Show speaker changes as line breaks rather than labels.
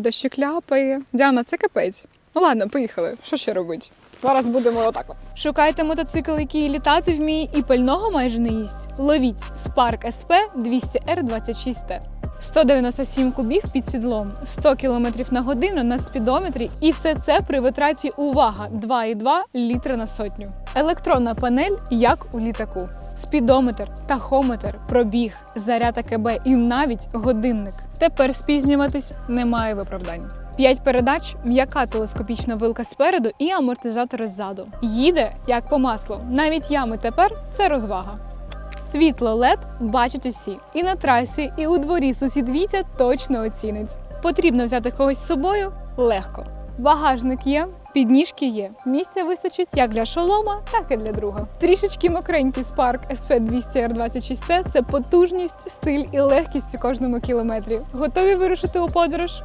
дощик ляпає. Діана, це капець. Ну ладно, поїхали. Що ще робить? Зараз будемо отак от. Шукайте мотоцикл, який літати вміє і пального майже не їсть. Ловіть Spark SP 200R26T. 197 кубів під сідлом, 100 км на годину на спідометрі, і все це при витраті увага 2,2 літра на сотню. Електронна панель, як у літаку. Спідометр, тахометр, пробіг, заряд АКБ і навіть годинник. Тепер спізнюватись немає виправдань. П'ять передач, м'яка телескопічна вилка спереду і амортизатори ззаду. Їде як по маслу. Навіть ями тепер це розвага. Світло LED бачать усі. І на трасі, і у дворі сусід Вітя точно оцінить. Потрібно взяти когось з собою легко. Багажник є, підніжки є. Місця вистачить як для шолома, так і для друга. Трішечки мокренький Spark SP200R26T – це потужність, стиль і легкість у кожному кілометрі. Готові вирушити у подорож?